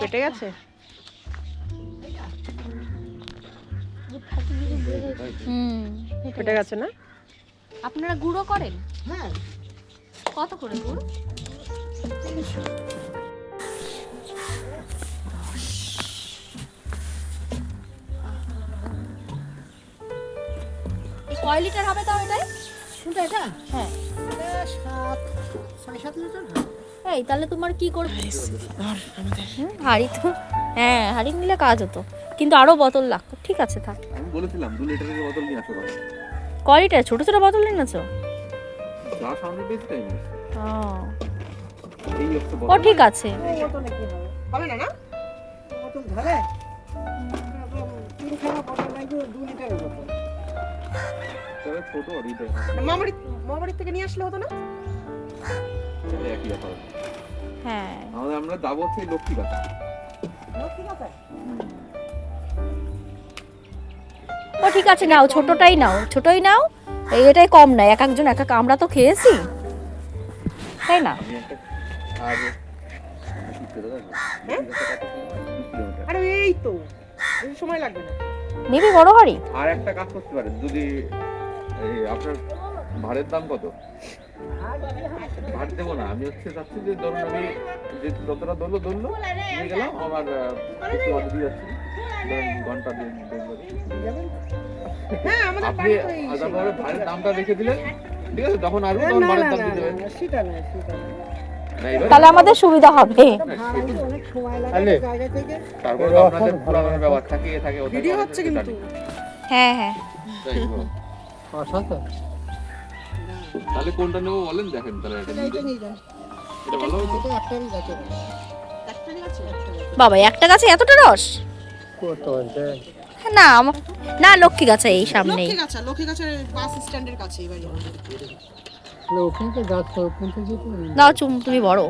কেটে গেছে? হুম কেটে গেছে না? আপনারা গুঁড়ো করেন? হ্যাঁ কত করে গুড়? কয় লিটার হবে তাও এটাই? কোনটা এটা? হ্যাঁ। সাত সাড়ে সাত লিটার এই তাহলে তোমার কি করবে? হাঁড়ি তো হ্যাঁ হাঁড়ি নিলে কাজ হতো। কিন্তু আরও বোতল লাগতো। ঠিক আছে থাক। বলেছিলাম দু লিটারের বোতল নিয়ে আসো। কয় লিটার? ছোট ছোট বোতল এনেছো? যা সামনে। ও। ও ঠিক আছে। কি হবে? না না? বোতল ধরে তিনখানা বোতল লাগবে দু লিটারের বোতল। তবে ছোট অডিতে মামারি মামারির থেকে নিয়ে আসলে হতো না? একই ব্যাপার। হ্যাঁ। আমাদের আমরা যাব হচ্ছে লক্ষ্মী গাছা ঠিক আছে ও ঠিক আছে নাও ছোটটাই নাও ছোটই নাও। এই এটাই কম না এক একজন এক এক আমরা তো খেয়েছি। তাই না? হ্যাঁ? আরে এই তো সময় লাগবে না। নিবি বড় হাড়ি আর একটা কাজ করতে পারেন যদি এই আপনার ভাড়ের দাম কত? ভাড় দেবো না আমি হচ্ছে চাচ্ছি যে ধরুন আমি যে যতটা ধরলো ধরলো নিয়ে গেলাম আমার কিছু অর্ডার দিয়ে যাচ্ছি। ঘণ্টা দিন হ্যাঁ আমাদের আপনি ভাড়ের দামটা রেখে দিলেন ঠিক আছে যখন আসব তখন ভাড়ের দাম দিয়ে দেবেন সেটা না সেটা তাহলে আমাদের সুবিধা হবে। ভাড়া নিতে অনেক সময় লাগে জায়গা থেকে তারপরে তো আপনাদের পুরানোর ব্যাপার থাকে থাকে ভিডিও হচ্ছে কিন্তু। হ্যাঁ হ্যাঁ। তাহলে কোনটা নেব বলেন? দেখেন তাহলে এটা নিয়ে যান। এটা ভালো হতো? এটা একটারই গাছে একটাই আছে বাবা একটা গাছে এতটা রস? না না লক্ষ্মী গাছে এই সামনেই। লক্ষ্মী গাছা লক্ষ্মী গাছের বাস স্ট্যান্ডের কাছে এই বাড়ি আমাদের। ওখানে তো গাছ ওখান থেকে দাও চুম তুমি বড়।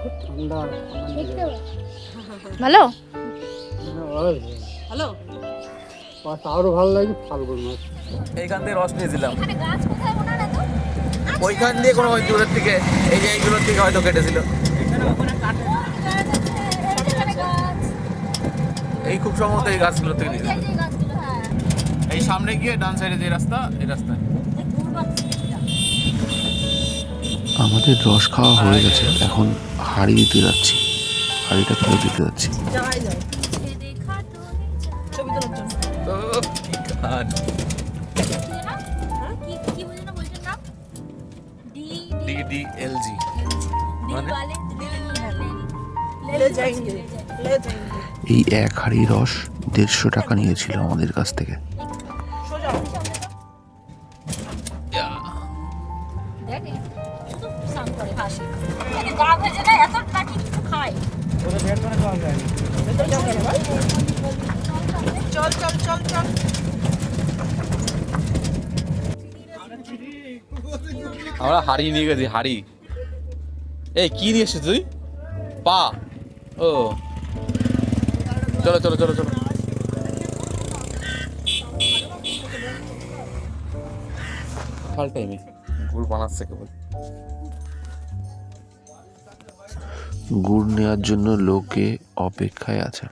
খুব ঠান্ডা ভালো? হ্যালো? আরও ভালো লাগে ফাল্গুন মাস। এইখান থেকে রস নিয়েছিলাম। ওইখান দিয়ে কোনো ওই দূরের থেকে এই যে এইগুলোর থেকে হয়তো কেটেছিল। এই খুব সম্ভবত এই গাছগুলো থেকে নিয়েছিল এই সামনে গিয়ে ডান সাইডে যে রাস্তা এই রাস্তা আমাদের রস খাওয়া হয়ে গেছে। এখন হাড়ি দিতে যাচ্ছি। হাড়িটা তুলে দিতে যাচ্ছি। মানে? এই এক হাড়ি রস দেড়শো টাকা নিয়েছিল আমাদের কাছ থেকে। হাড়ি নিয়ে গেছি হাড়ি। এই কি নিয়ে এসেছিস তুই? পা। ও। চলো চলো চলো চলো। ফাল টাইমে। গুড় বানাচ্ছে কেবল। গুড় নেওয়ার জন্য লোকে অপেক্ষায় আছে।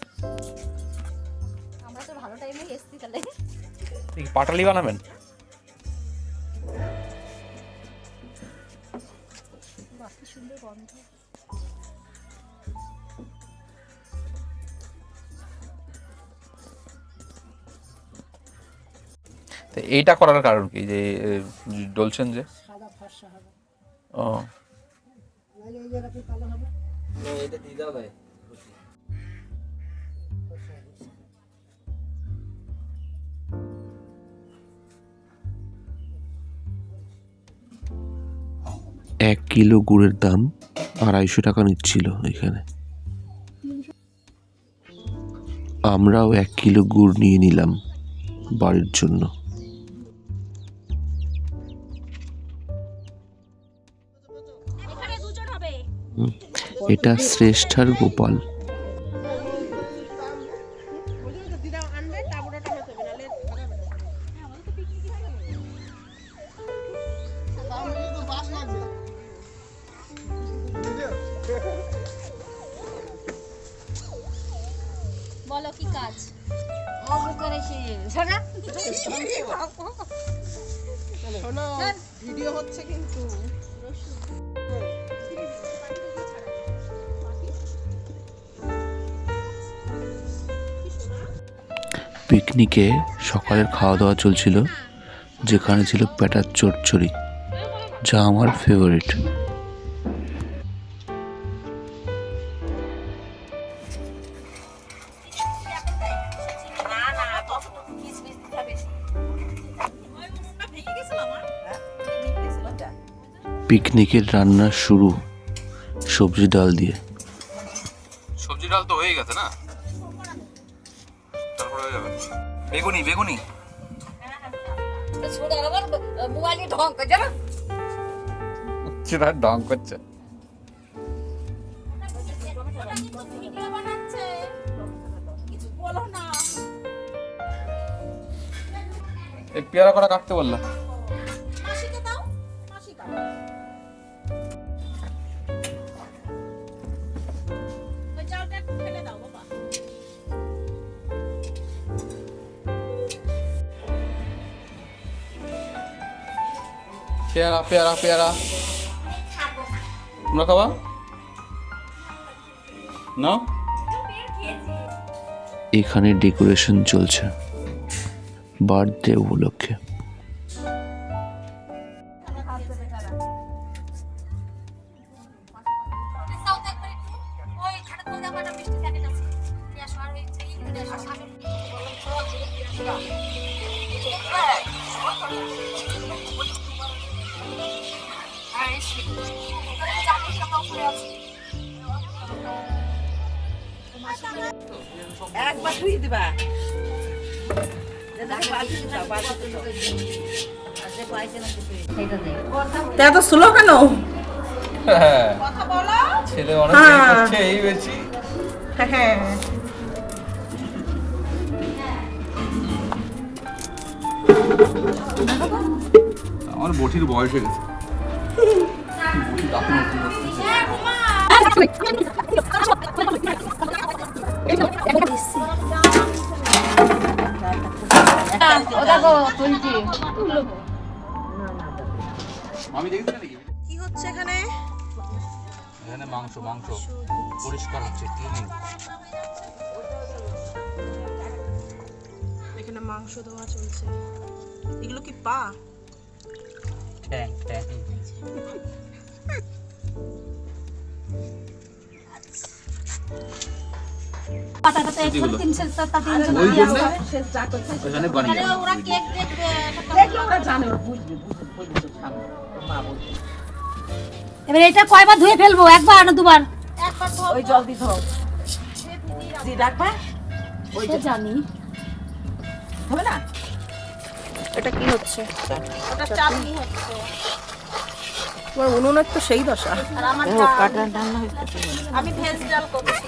আমরা তো ভালো টাইমে এসেছি তাহলে। পাটালি বানাবেন? এইটা করার কারণ কি? যে ডলছেন যে? ও। এক কিলো গুড়ের দাম আড়াইশো টাকা নিচ্ছিল এখানে। আমরাও এক কিলো গুড় নিয়ে নিলাম বাড়ির জন্য। এটা শ্রেষ্ঠার গোপাল। বলো কি কাজ? ভিডিও হচ্ছে কিন্তু। পিকনিকে সকালের খাওয়া দাওয়া চলছিল, যেখানে ছিল প্যাটার চচ্চড়ি যা আমার ফেভারিট পিকনিকের রান্না শুরু, সবজি ডাল দিয়ে। বেগুনি বেগুনি। ঢং করছে। পেয়ারা করা কাটতে বললা? পেয়ারা পেয়ারা পেয়ারা। তোমরা খাবা? না এখানে ডেকোরেশন চলছে। বার্থডে উপলক্ষে। একবার তুই দিবা। এত স্লো কেন? ছেলে অনেক হ্যাঁ। করছে এই বেছি হ্যাঁ আমার বটির বয়স হয়ে গেছে। বটি কি হচ্ছে এখানে? এখানে মাংস মাংস। পরিষ্কার হচ্ছে ক্লিনিং এখানে মাংস দেওয়া চলছে। এগুলো কি পা? ট্যাং ট্যাং পাতা পাতা এবার এটা কয়বার ধুয়ে ফেলব? একবার না দুবার? একবার ওই জল দিয়ে রাখবা। জানি। হবে না? এটা কি হচ্ছে? ওটা চাটনি। হচ্ছে। তোমার উনুনের তো সেই দশা। আর আমার আমি ভেজ ডাল করছি।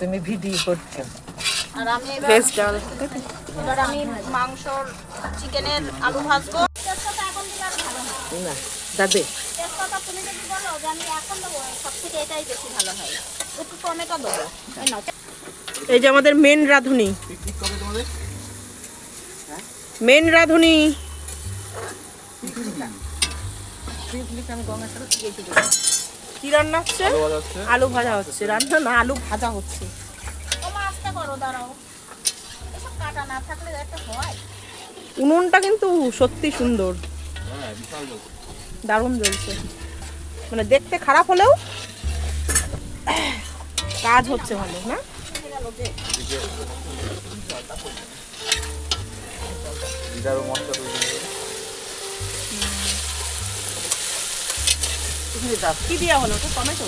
তুমি ভিডিও করছ। আর আমি ভেজ ডাল এবার আমি মাংসর চিকেনের আলু ভাজবো। তেজপাতা এখন দিলে আরও ভালো হয় না। দাদে তেজপাতা তুমি যদি বলো যে আমি এখন দেবো সব থেকে এটাই বেশি ভালো হয়। একটু টমেটো দেবো। এই এই যে আমাদের মেন রাঁধুনি। মেন রাঁধুনি। কি রান্না হচ্ছে? আলু ভাজা হচ্ছে। রান্না না আলু ভাজা হচ্ছে। তোমা আস্তে করো দাঁড়াও। এসব কাটা না থাকলে একটা হয়। উনুনটা কিন্তু সত্যি সুন্দর। দারুণ জ্বলছে। মানে দেখতে খারাপ হলেও কাজ হচ্ছে ভালো না? মশলা তৈরি করে। কি দেওয়া হলো ওটা টমেটো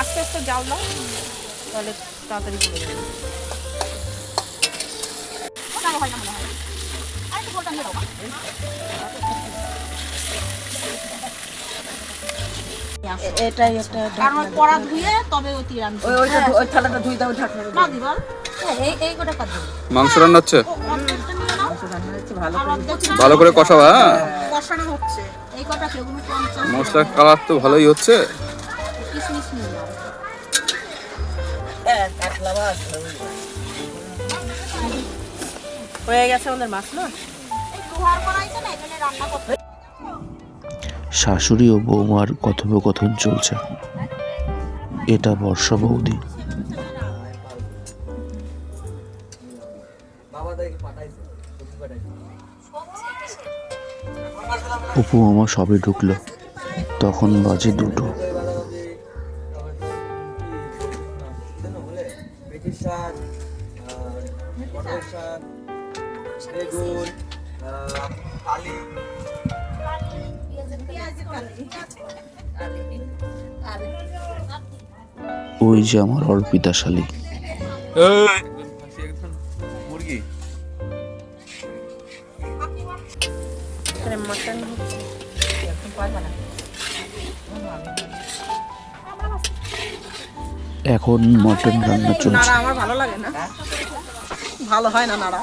আস্তে আস্তে জাল দাও তাহলে তাড়াতাড়ি করে যাবে হয় না মনে হয় আরেকটু গোলটা দাও এটাই একটা কারণ ওই ধুয়ে তবে ওই তীর ওই ওইটা ওই থালাটা ধুই দাও ঢাকনা না দিবল এই এই গোটা মাংস রান্না হচ্ছে ভালো করে কষাবা হ্যাঁ কষানো হচ্ছে মশলার কালার তো ভালোই হচ্ছে। হ্যাঁ গেছে আমাদের মাছ না? শাশুড়ি ও বৌমার কথোপকথন চলছে। এটা বর্ষা বৌদি। অপু আমার সবে ঢুকলো। তখন বাজে দুটো। ওই যে আমার অর্পিতা শালী। মুরগি এখানে মাটন রান্না চলছে। আমার ভালো লাগে না। ভালো হয় না নাড়া।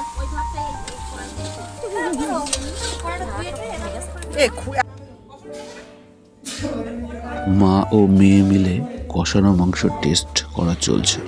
মা ও মেয়ে মিলে কষানো মাংস টেস্ট করা চলছে।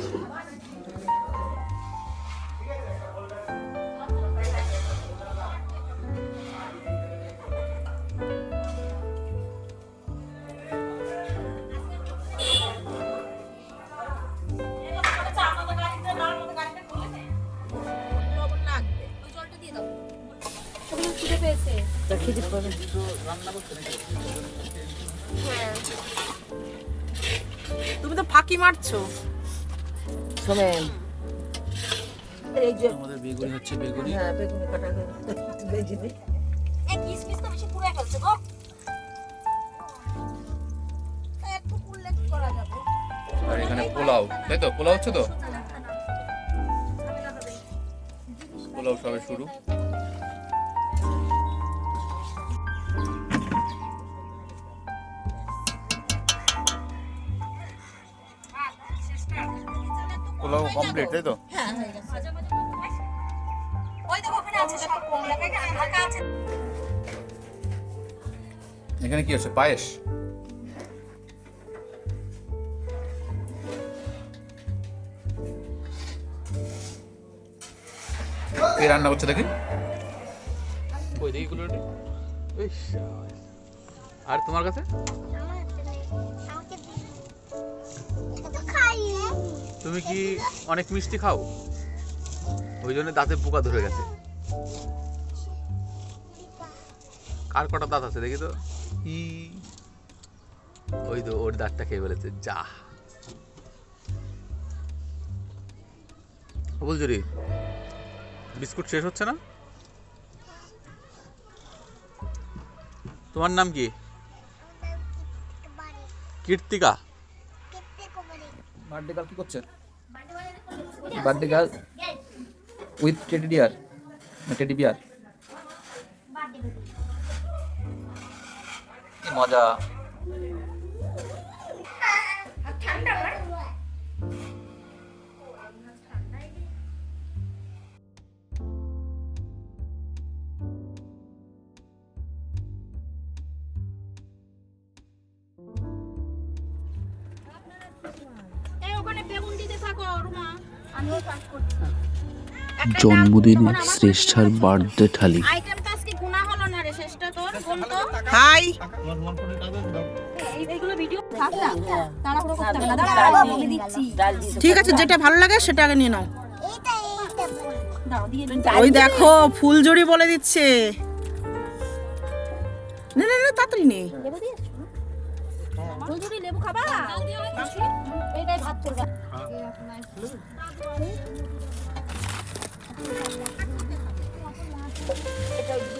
হচ্ছে তো? পোলাও সবে শুরু। পোলাও কমপ্লিট তাই তো? এখানে কি আছে? পায়েস? কে রান্না করছে দেখি ওই দেখি গুলো আর তোমার কাছে? তুমি কি অনেক মিষ্টি খাও? ওই জন্য দাঁতে পোকা ধরে গেছে। কার কটা দাঁত আছে দেখি তো? ই। ওই তো ওর দাঁতটা খেয়ে ফেলেছে, যা। বলছি বিস্কুট শেষ হচ্ছে না? তোমার নাম কি? কীর্তিকা। বার্থডে গার্ল কি করছে? Birthday girl with teddy dear? Teddy bear? কি মজা। জন্মদিনে শ্রেষ্ঠার বার্থডে থালি আইটেমটা আজকে গুণা হলো না রে শেষটা তোর কোন তো। হাই। ঠিক আছে যেটা ভালো লাগে সেটা আগে নিয়ে নাও। দাও ওই দেখো ফুলজুরি বলে দিচ্ছে। না না না তাড়াতাড়ি নে। লেবু লেবু খাবা? এইটাই ভাত করবা। 蓝色。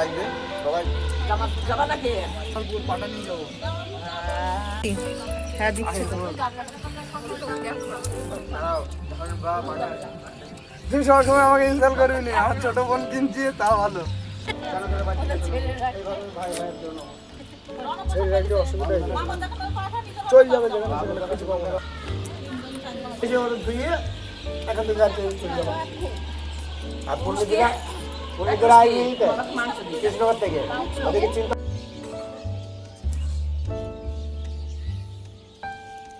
লাগবে। সবাই হ্যাঁ দিচ্ছি। সবসময় আমাকে ইনস্টল করবি না আমার ছোট বোন কিনছি তাও ভালো। চল যাবে যেখানে সেখানে কিছু পাবো না। এই যে ওদের ধুইয়ে এখান থেকে আর চলে যাব আর পূর্ণিদিরা পূর্ণিদিরা আইনি কৃষ্ণনগর থেকে। ওদেরকে চিন্তা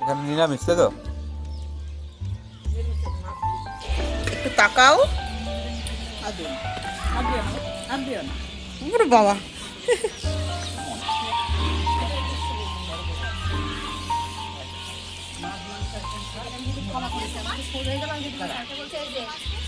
এখানে নিরামিষ তাই তো? একটু তাকাও।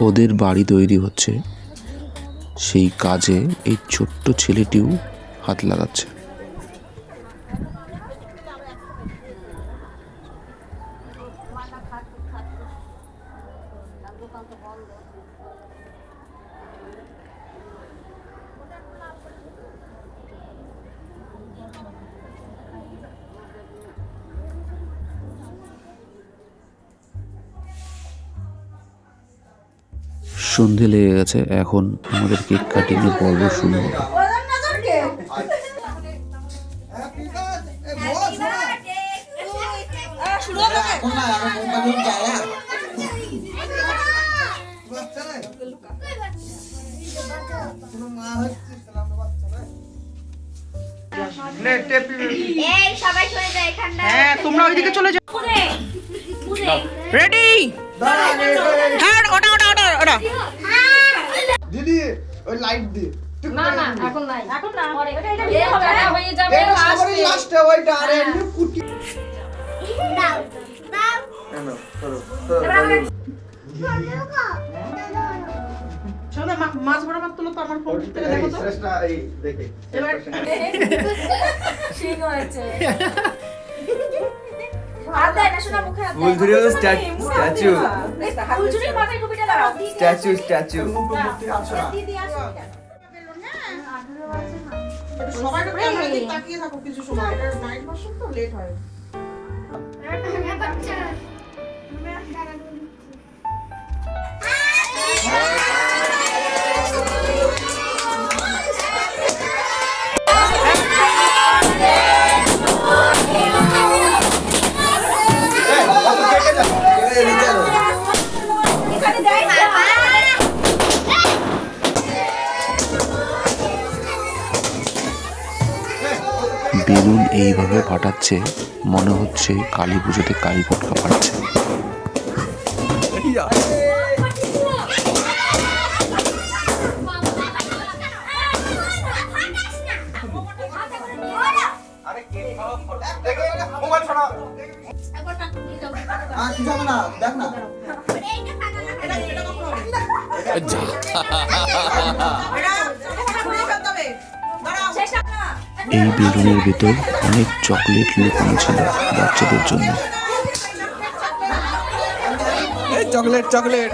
ওদের বাড়ি তৈরি হচ্ছে। সেই কাজে এই ছোট্ট ছেলেটিও হাত লাগাচ্ছে। সন্ধে লেগে গেছে এখন আমাদের কেক কাটিং এর পর্ব শুরু হবে। এই সবাই চলে যায় এখানটা হ্যাঁ তোমরা ওইদিকে চলে যাও। রেডি হ্যাঁ ওটা ওটা ওটা ওটা। দিদি ওই লাইট দিয়ে না না এখন নাই এখন না পরে ওটা এটা বিয়ে হবে না হয়ে যাবে সবারই লাস্টে ওইটা আর এমনি কুটি দাও দাও কেন ধরো ধরো শোনো মা- মাছ তুলো তো আমার ফোন থেকে দেখো তো শ্রেষ্ঠা এই দেখে এবার ঠিক হয়েছে হাত দেয় না শোনা মুখে হাত ফুল ধরে স্ট্যাচু স্ট্যাচু। স্ট্যাচু সবাই বেলুন এইভাবে ফাটাচ্ছে মনে হচ্ছে কালী পুজোতে কালী পটকা ফাটছে দেখ না এই বেলুনের ভেতর অনেক চকলেট লুকানো ছিল বাচ্চাদের জন্য। Chocolate chocolate.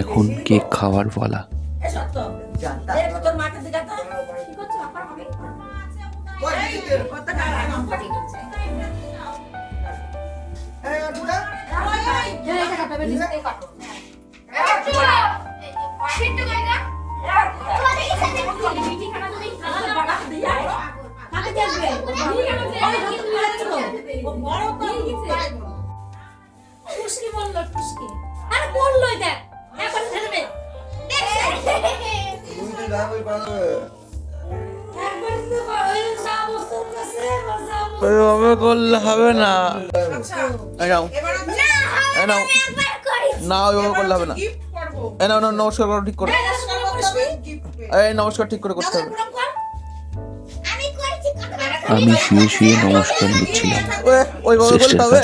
এখন কে খাওয়ার পালা। ওইভাবে করলে হবে না। নাও। নাও। না ওইভাবে করলে হবে না। এ না নমস্কার করো ঠিক করে। এই নমস্কার ঠিক করে করতে হবে। আমি শুয়ে শুয়ে নমস্কার করছিলাম। ওইভাবে করতে হবে?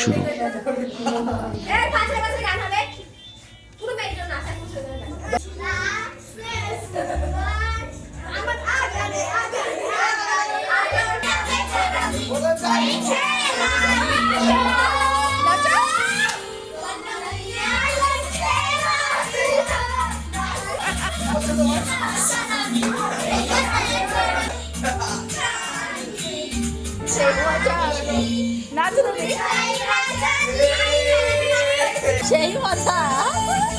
শুরু। Saya.